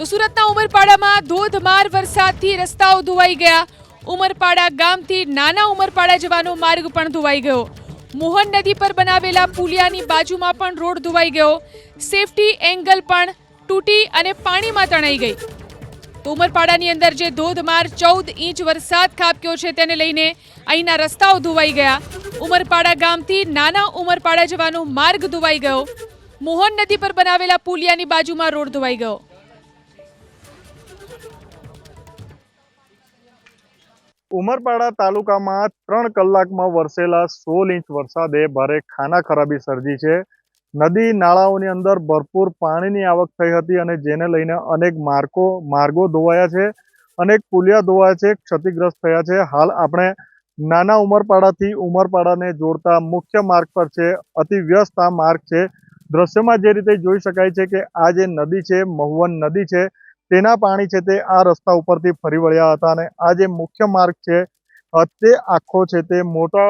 તો સુરતના ઉમરપાડામાં ધોધમાર વરસાદથી રસ્તાઓ ધોવાઈ ગયા. ઉમરપાડા ગામથી નાના ઉમરપાડા જવાનો માર્ગ પણ ધોવાઈ ગયો. મોહન નદી પર બનાવેલા પુલિયાની બાજુમાં પણ રોડ ધોવાઈ ગયો. સેફટી એંગલ પણ તૂટી અને પાણીમાં તણાઈ ગઈ. તો ઉમરપાડાની અંદર જે ધોધમાર ચૌદ ઇંચ વરસાદ ખાબક્યો છે તેને લઈને અહીંના રસ્તાઓ ધોવાઈ ગયા. ઉમરપાડા ગામથી નાના ઉમરપાડા જવાનો માર્ગ ધોવાઈ ગયો. મોહન નદી પર બનાવેલા પુલિયાની બાજુમાં રોડ ધોવાઈ ગયો. ઉમરપાડા તાલુકામાં ત્રણ કલાકમાં વરસેલા સોળ ઇંચ વરસાદે ભારે ખાના ખરાબી સર્જી છે. નદી નાળાઓની અંદર ભરપૂર પાણીની આવક થઈ હતી અને જેને લઈને અનેક માર્ગો માર્ગો ધોવાયા છે અનેક પુલિયા ધોવાયા છે, ક્ષતિગ્રસ્ત થયા છે. હાલ આપણે નાના ઉમરપાડાથી ઉમરપાડાને જોડતા મુખ્ય માર્ગ પર છે. અતિ વ્યસ્ત આ માર્ગ છે. દ્રશ્યમાં જે રીતે જોઈ શકાય છે કે આ જે નદી છે, મહુવન નદી છે તેના પાણી છે તે આ રસ્તા ઉપરથી ફરી વળ્યા હતા અને આ જે મુખ્ય માર્ગ છે તે આખો છે તે મોટા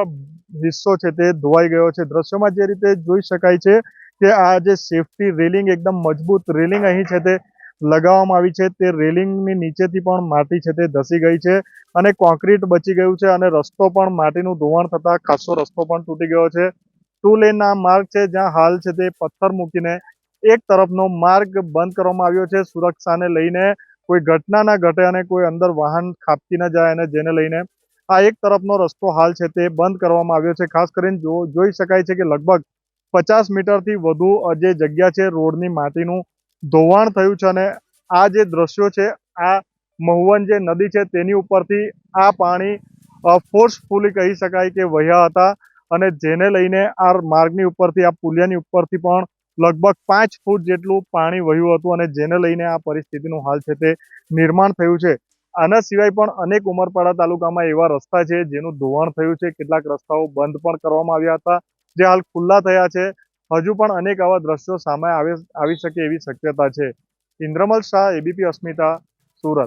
હિસ્સો છે તે ધોવાઈ ગયો છે. દ્રશ્યમાં જે રીતે જોઈ શકાય છે કે આ જે સેફટી રેલિંગ એકદમ મજબૂત રેલિંગ અહીં છે તે લગાવવામાં આવી છે. તે રેલિંગની નીચેથી પણ માટી છે તે ધસી ગઈ છે અને કોન્ક્રીટ બચી ગયું છે અને રસ્તો પણ માટીનું ધોવાણ થતા ખાસો રસ્તો પણ તૂટી ગયો છે. ટુ લેનના માર્ગ છે જ્યાં હાલ છે તે પથ્થર મૂકીને એક તરફનો માર્ગ બંધ કરવામાં આવ્યો છે. સુરક્ષાને લઈને કોઈ ઘટના ના ઘટે અને કોઈ અંદર વાહન ખાપકી ન જાય અને જેને લઈને આ એક તરફનો રસ્તો હાલ છે તે બંધ કરવામાં આવ્યો છે. ખાસ કરીને જો, જોઈ શકાય છે કે લગભગ પચાસ મીટરથી વધુ જે જગ્યા છે રોડની માટીનું ધોવાણ થયું છે અને આ જે દ્રશ્યો છે, આ મહુવન જે નદી છે તેની ઉપરથી આ પાણી ફોર્સફુલી કહી શકાય કે વહ્યા હતા અને જેને લઈને આ માર્ગની ઉપરથી, આ પુલિયાની ઉપરથી પણ લગભગ પાંચ ફૂટ જેટલું પાણી વહ્યું હતું અને જેને લઈને આ પરિસ્થિતિનું હાલ છે તે નિર્માણ થયું છે. આના સિવાય પણ અનેક ઉમરપાડા તાલુકામાં એવા રસ્તા છે જેનું ધોવાણ થયું છે. કેટલાક રસ્તાઓ બંધ પણ કરવામાં આવ્યા હતા, જે હાલ ખુલ્લા થયા છે. હજુ પણ અનેક આવા દ્રશ્યો સામે આવે શકે એવી શક્યતા છે. ઇન્દ્રમલ શાહ, એબીપી અસ્મિતા